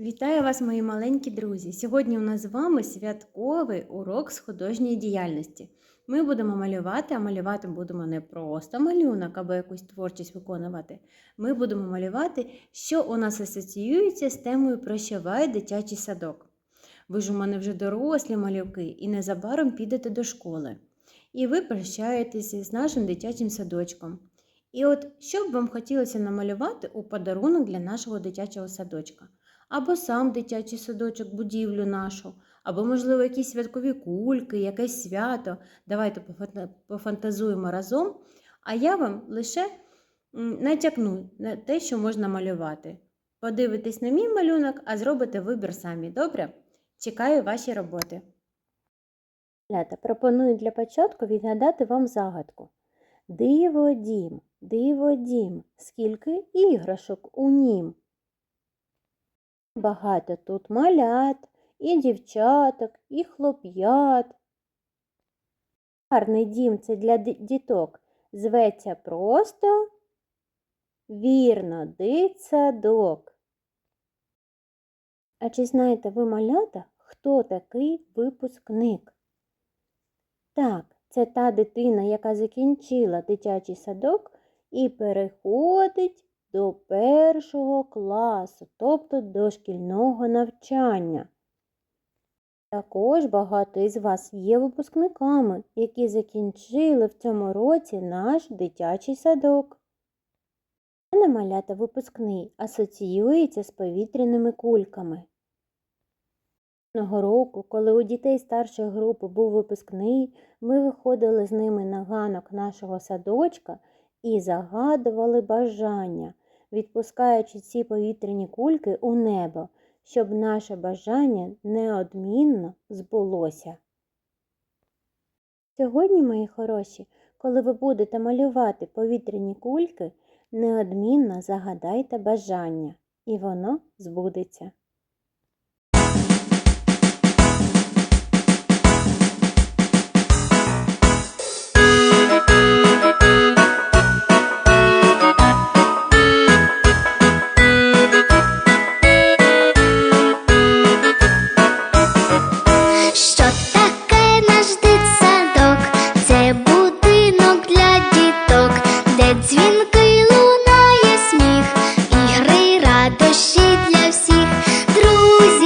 Вітаю вас, мої маленькі друзі! Сьогодні у нас з вами святковий урок з художньої діяльності. Ми будемо малювати, а малювати будемо не просто малюнок або якусь творчість виконувати. Ми будемо малювати, що у нас асоціюється з темою Прощавай дитячий садок. Ви ж у мене вже дорослі малюки і незабаром підете до школи. І ви прощаєтеся з нашим дитячим садочком. І от що б вам хотілося намалювати у подарунок для нашого дитячого садочка? Або сам дитячий садочок, будівлю нашу, або, можливо, якісь святкові кульки, якесь свято. Давайте пофантазуємо разом. А я вам лише натякну на те, що можна малювати. Подивитесь на мій малюнок, а зробите вибір самі. Добре? Чекаю ваші роботи. Пропоную для початку відгадати вам загадку. Диво дім, диво дім, скільки іграшок у нім. Багато тут малят, і дівчаток, і хлоп'ят. Гарний дім це для діток. Зветься просто вірно, дитсадок. А чи знаєте ви, малята, хто такий випускник? Так, це та дитина, яка закінчила дитячий садок і переходить до першого класу, тобто до шкільного навчання. Також багато із вас є випускниками, які закінчили в цьому році наш дитячий садок. Мене малята випускний асоціюється з повітряними кульками. Одного року, коли у дітей старшої групи був випускний, ми виходили з ними на ганок нашого садочка і загадували бажання, відпускаючи ці повітряні кульки у небо, щоб наше бажання неодмінно збулося. Сьогодні, мої хороші, коли ви будете малювати повітряні кульки, неодмінно загадайте бажання, і воно збудеться. Для всіх, друзі,